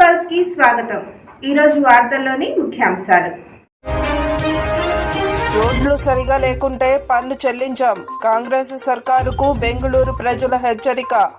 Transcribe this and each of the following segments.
పల్స్కి స్వాగతం. ఈరోజు వార్తల్లోని ముఖ్యాంశాలు. రోడ్లు సరిగా లేకుంటే పన్ను చెల్లించాం. కాంగ్రెస్ సర్కారుకు బెంగళూరు ప్రజల హెచ్చరిక.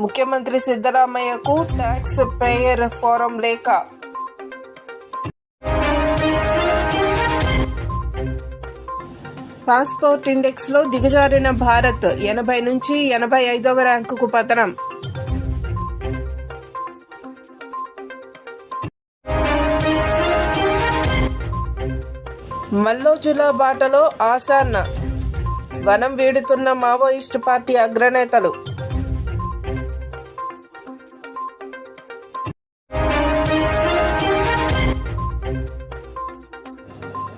ముఖ్యమంత్రి సిద్ధరామయ్యకు ట్యాక్స్ పేయర్ ఫోరం లేఖ. పాస్పోర్ట్ ఇండెక్స్లో దిగజారిన భారత్ ఎనభై నుంచి ఎనభై ఐదవ ర్యాంకుకు పతనం. మల్లోజుల బాటలో ఆసాన్న వనం వీడుతున్న మావోయిస్టు పార్టీ అగ్రనేతలు.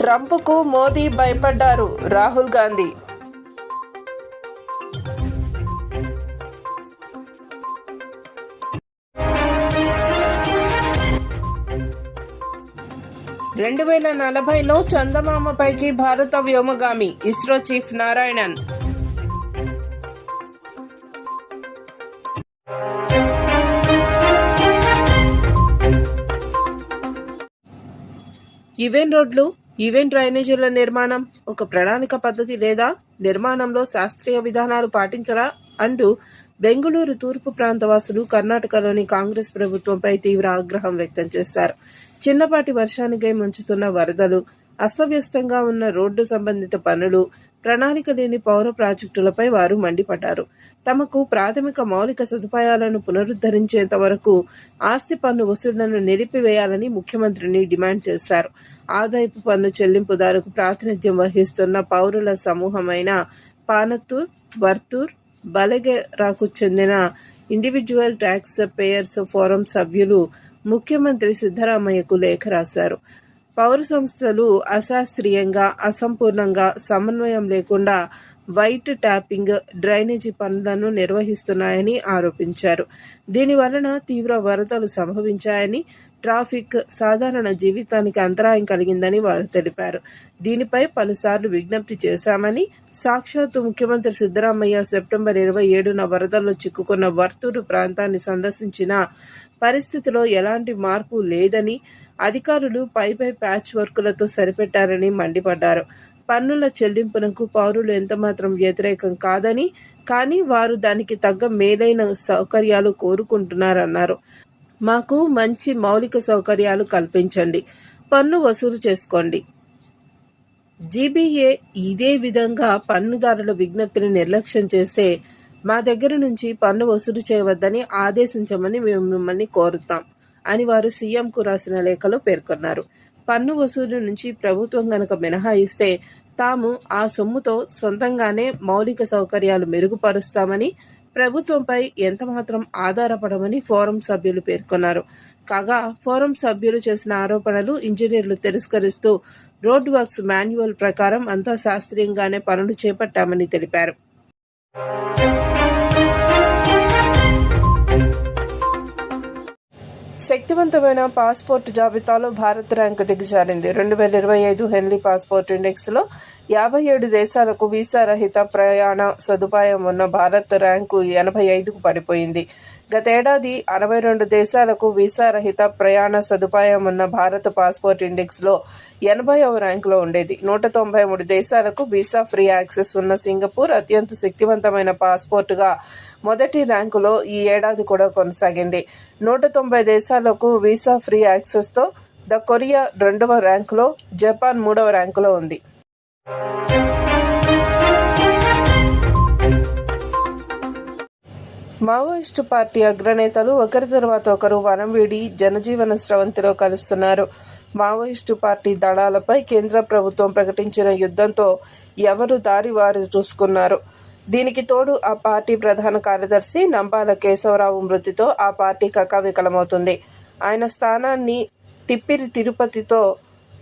ట్రంప్కు మోదీ భయపడ్డారు రాహుల్ గాంధీ. రెండు వేల నలభైలో చందమామపైకి భారత వ్యోమగామి ఇస్రో చీఫ్ నారాయణన్. ఈవెంట్ రోడ్లు ఈవెంట్ డ్రైనేజీల నిర్మాణం ఒక ప్రణాళిక పద్ధతి లేదా నిర్మాణంలో శాస్త్రీయ విధానాలు పాటించరా అంటూ బెంగళూరు తూర్పు ప్రాంత వాసులు కర్ణాటకలోని కాంగ్రెస్ ప్రభుత్వంపై తీవ్ర ఆగ్రహం వ్యక్తం చేశారు. చిన్నపాటి వర్షానికై ముంచుతున్న వరదలు అస్తవ్యస్తంగా ఉన్న రోడ్డు సంబంధిత పనులు ప్రణాళిక లేని పౌర ప్రాజెక్టులపై వారు మండిపడ్డారు. తమకు ప్రాథమిక మౌలిక సదుపాయాలను పునరుద్ధరించేంత వరకు ఆస్తి పన్ను వసూళ్ళను నిలిపివేయాలని ముఖ్యమంత్రిని డిమాండ్ చేశారు. ఆదాయపు పన్ను చెల్లింపుదారుకు ప్రాతినిధ్యం వహిస్తున్న పౌరుల సమూహమైన పానత్తూర్ వర్తూర్ బలగెరాకు చెందిన ఇండివిజువల్ ట్యాక్స్ పేయర్స్ ఫోరం సభ్యులు ముఖ్యమంత్రి సిద్ధరామయ్యకు లేఖ రాశారు. పౌర సంస్థలు అశాస్త్రీయంగా అసంపూర్ణంగా సమన్వయం లేకుండా వైట్ ట్యాపింగ్ డ్రైనేజీ పనులను నిర్వహిస్తున్నాయని ఆరోపించారు. దీని వలన తీవ్ర వరదలు సంభవించాయని ట్రాఫిక్ సాధారణ జీవితానికి అంతరాయం కలిగిందని వారు తెలిపారు. దీనిపై పలుసార్లు విజ్ఞప్తి చేశామని సాక్షాత్తు ముఖ్యమంత్రి సిద్ధరామయ్య సెప్టెంబర్ ఇరవై ఏడున వరదల్లో చిక్కుకున్న వర్తూరు ప్రాంతాన్ని సందర్శించిన పరిస్థితిలో ఎలాంటి మార్పు లేదని అధికారులు పైపై ప్యాచ్ వర్కులతో సరిపెట్టారని మండిపడ్డారు. పన్నుల చెల్లింపునకు పౌరులు ఎంతమాత్రం వ్యతిరేకం కాదని కానీ వారు దానికి తగ్గ మేలైన సౌకర్యాలు కోరుకుంటున్నారన్నారు. మాకు మంచి మౌలిక సౌకర్యాలు కల్పించండి. పన్ను వసూలు చేసుకోండి. జీబీఏ ఇదే విధంగా పన్నుదారుల విజ్ఞప్తిని నిర్లక్ష్యం చేస్తే మా దగ్గర నుంచి పన్ను వసూలు చేయవద్దని ఆదేశించమని మేము మిమ్మల్ని కోరుతాం అని వారు సీఎంకు రాసిన లేఖలో పేర్కొన్నారు. పన్ను వసూలు నుంచి ప్రభుత్వం గనక మినహాయిస్తే తాము ఆ సొమ్ముతో సొంతంగానే మౌలిక సౌకర్యాలు మెరుగుపరుస్తామని ప్రభుత్వంపై ఎంతమాత్రం ఆధారపడమని ఫోరం సభ్యులు పేర్కొన్నారు. కాగా ఫోరం సభ్యులు చేసిన ఆరోపణలు ఇంజనీర్లు తిరస్కరిస్తూ రోడ్ వర్క్స్ మాన్యువల్ ప్రకారం అంతా శాస్త్రీయంగానే పనులు చేపట్టామని తెలిపారు. శక్తివంతమైన పాస్పోర్ట్ జాబితాలో భారత్ ర్యాంకు దిగజారింది. రెండు వేల ఇరవై ఐదు హెన్లీ పాస్పోర్ట్ ఇండెక్స్లో యాభై ఏడు దేశాలకు వీసా రహిత ప్రయాణ సదుపాయం ఉన్న భారత్ ర్యాంకు ఎనభై ఐదుకు పడిపోయింది. గతేడాది అరవై రెండు దేశాలకు వీసా రహిత ప్రయాణ సదుపాయం ఉన్న భారత పాస్పోర్ట్ ఇండెక్స్లో ఎనభైవ ర్యాంకులో ఉండేది. నూట తొంభై మూడు దేశాలకు వీసా ఫ్రీ యాక్సెస్ ఉన్న సింగపూర్ అత్యంత శక్తివంతమైన పాస్పోర్టుగా మొదటి ర్యాంకులో ఈ ఏడాది కూడా కొనసాగింది. నూట తొంభై దేశాలకు వీసా ఫ్రీ యాక్సెస్తో ద కొరియా రెండవ ర్యాంకులో జపాన్ మూడవ ర్యాంకులో ఉంది. మావోయిస్టు పార్టీ అగ్రనేతలు ఒకరి తర్వాత ఒకరు వనం వీడి జనజీవన స్రవంతిలో కలుస్తున్నారు. మావోయిస్టు పార్టీ దళాలపై కేంద్ర ప్రభుత్వం ప్రకటించిన యుద్ధంతో ఎవరు దారి వారు చూసుకున్నారు. దీనికి తోడు ఆ పార్టీ ప్రధాన కార్యదర్శి నంబాల కేశవరావు మృతితో ఆ పార్టీ కకావికలమవుతుంది ఆయన స్థానాన్ని తిప్పిరి తిరుపతితో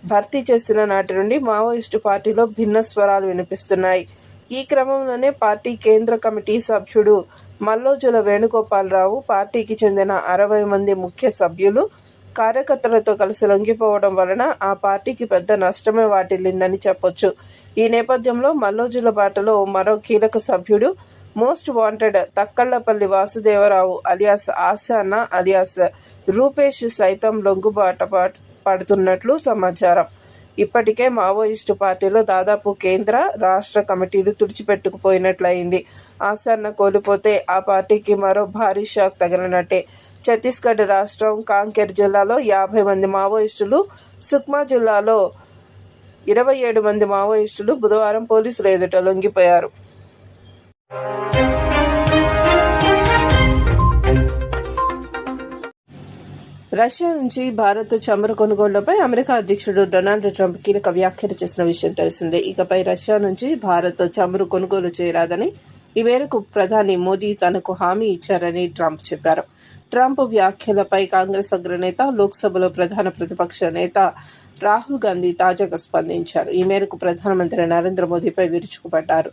భర్తీ చేసిన నాటి నుండి మావోయిస్టు పార్టీలో భిన్న స్వరాలు వినిపిస్తున్నాయి. ఈ క్రమంలోనే పార్టీ కేంద్ర కమిటీ సభ్యుడు మల్లోజుల వేణుగోపాలరావు పార్టీకి చెందిన అరవై మంది ముఖ్య సభ్యులు కార్యకర్తలతో కలిసి లొంగిపోవడం వలన ఆ పార్టీకి పెద్ద నష్టమే వాటిల్లిందని చెప్పొచ్చు. ఈ నేపథ్యంలో మల్లోజుల బాటలో మరో కీలక సభ్యుడు most wanted Takkallapalli Vasudevarao alias Ashanna alias. Rupesh సైతం లొంగుబాట పడుతున్నట్లు సమాచారం. ఇప్పటికే మావోయిస్టు పార్టీలో దాదాపు కేంద్ర రాష్ట్ర కమిటీలు తుడిచిపెట్టుకుపోయినట్లయింది. ఆసన్న కోల్పోతే ఆ పార్టీకి మరో భారీ షాక్ తగిలినట్టే. ఛత్తీస్గఢ్ రాష్ట్రం కాంకేర్ జిల్లాలో యాభై మంది మావోయిస్టులు సుక్మా జిల్లాలో ఇరవై ఏడు మంది మావోయిస్టులు బుధవారం పోలీసుల ఎదుట లొంగిపోయారు. రష్యా నుంచి భారత్ చమురు కొనుగోళ్ళపై అమెరికా అధ్యక్షుడు డొనాల్డ్ ట్రంప్ కీలక వ్యాఖ్యలు చేసిన విషయం తెలిసిందే. ఇకపై రష్యా నుంచి భారత్ చమురు కొనుగోలు చేయరాదని ఈ మేరకు ప్రధాని మోదీ తనకు హామీ ఇచ్చారని ట్రంప్ చెప్పారు. ట్రంప్ వ్యాఖ్యలపై కాంగ్రెస్ అగ్రనేత లోక్సభలో ప్రధాన ప్రతిపక్ష నేత రాహుల్ గాంధీ తాజాగా స్పందించారు. ఈ మేరకు ప్రధానమంత్రి నరేంద్ర మోదీపై విరుచుకుపడ్డారు.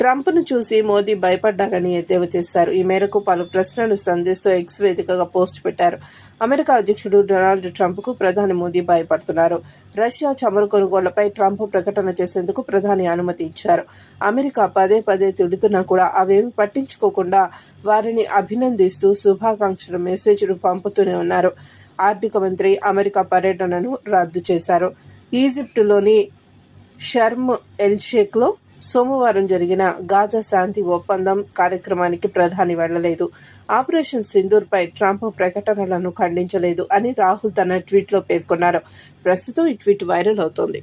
ట్రంప్ను చూసి మోదీ భయపడ్డారని ఎద్దేవా చేశారు. ఈ మేరకు పలు ప్రశ్నలు సంధిస్తూ ఎక్స్ వేదికగా పోస్ట్ పెట్టారు. అమెరికా అధ్యక్షుడు డొనాల్డ్ ట్రంప్కు ప్రధాని మోదీ భయపడుతున్నారు. రష్యా చమురు కొనుగోళ్ళపై ట్రంప్ ప్రకటన చేసేందుకు ప్రధాని అనుమతి ఇచ్చారు. అమెరికా పదే పదే తిడుతున్నా కూడా అవేమి పట్టించుకోకుండా వారిని అభినందిస్తూ శుభాకాంక్షల మెసేజ్లు పంపుతూనే ఉన్నారు. ఆర్థిక మంత్రి అమెరికా పర్యటనను రద్దు చేశారు. ఈజిప్టులోని షర్మ్ ఎల్షేక్లో సోమవారం జరిగిన గాజా శాంతి ఒప్పందం కార్యక్రమానికి ప్రధాని వెళ్ళలేదు. ఆపరేషన్ సింధూర్పై ట్రంప్ ప్రకటనలను ఖండించలేదు అని రాహుల్ తన ట్వీట్లో పేర్కొన్నారు. ప్రస్తుతం ఈ ట్వీట్ వైరల్ అవుతోంది.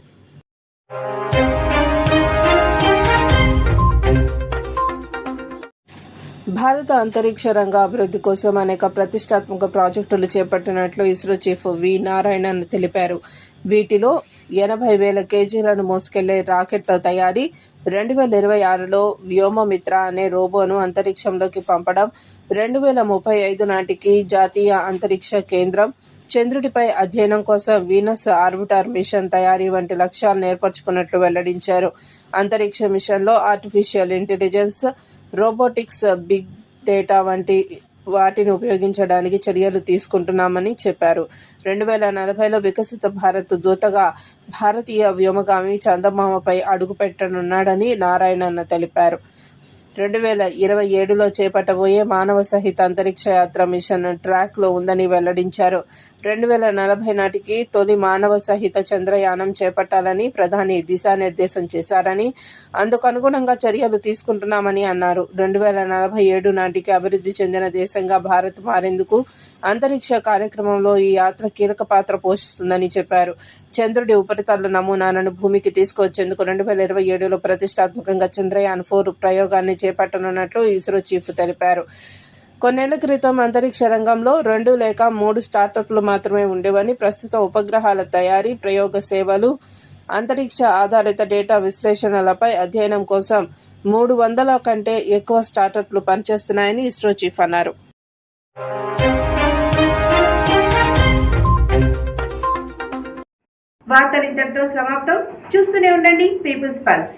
భారత అంతరిక్ష రంగ అభివృద్ధి కోసం అనేక ప్రతిష్టాత్మక ప్రాజెక్టులు చేపట్టినట్లు ఇస్రో చీఫ్ వి నారాయణన్ తెలిపారు. వీటిలో ఎనభై వేల కేజీలను మోసుకెళ్ళే రాకెట్ల తయారీ రెండు వేల ఇరవై ఆరులో వ్యోమమిత్ర అనే రోబోను అంతరిక్షంలోకి పంపడం రెండు వేల ముప్పై ఐదు నాటికి జాతీయ అంతరిక్ష కేంద్రం చంద్రుడిపై అధ్యయనం కోసం వీనస్ ఆర్బిటర్ మిషన్ తయారీ వంటి లక్ష్యాలను ఏర్పరచుకున్నట్లు వెల్లడించారు. అంతరిక్ష మిషన్లో artificial intelligence robotics big data వంటి వాటిని ఉపయోగించడానికి చర్యలు తీసుకుంటున్నామని చెప్పారు. రెండు వేల నలభైలో వికసిత భారత్ దూతగా భారతీయ వ్యోమగామి చందమామపై అడుగుపెట్టనున్నాడని నారాయణన్న తెలిపారు. రెండు వేల ఇరవై ఏడులో చేపట్టబోయే మానవ సహిత అంతరిక్ష యాత్ర మిషన్ ట్రాక్లో ఉందని వెల్లడించారు. రెండు వేల నలభై నాటికి తొలి మానవ సహిత చంద్రయానం చేపట్టాలని ప్రధాని దిశానిర్దేశం చేశారని అందుకు అనుగుణంగా చర్యలు తీసుకుంటున్నామని అన్నారు. రెండు వేల నలభై ఏడు నాటికి అభివృద్ధి చెందిన దేశంగా భారత్ మారేందుకు అంతరిక్ష కార్యక్రమంలో ఈ యాత్ర కీలక పాత్ర పోషిస్తుందని చెప్పారు. చంద్రుడి ఉపరితల నమూనాలను భూమికి తీసుకువచ్చేందుకు రెండు వేల ఇరవై ఏడులో ప్రతిష్టాత్మకంగా చంద్రయాన్ ఫోర్ ప్రయోగాన్ని చేపట్టనున్నట్లు ఇస్రో చీఫ్ తెలిపారు. కొన్నేళ్ళ క్రితం అంతరిక్ష రంగంలో రెండు లేక మూడు స్టార్టప్లు మాత్రమే ఉండేవని ప్రస్తుతం ఉపగ్రహాల తయారీ ప్రయోగ సేవలు అంతరిక్ష ఆధారిత డేటా విశ్లేషణలపై అధ్యయనం కోసం మూడు వందల కంటే ఎక్కువ స్టార్టప్లు పనిచేస్తున్నాయని ఇస్రో చీఫ్ అన్నారు. వార్తలు ఇంతటితో సమాప్తం. చూస్తూనే ఉండండి పీపుల్స్ పల్స్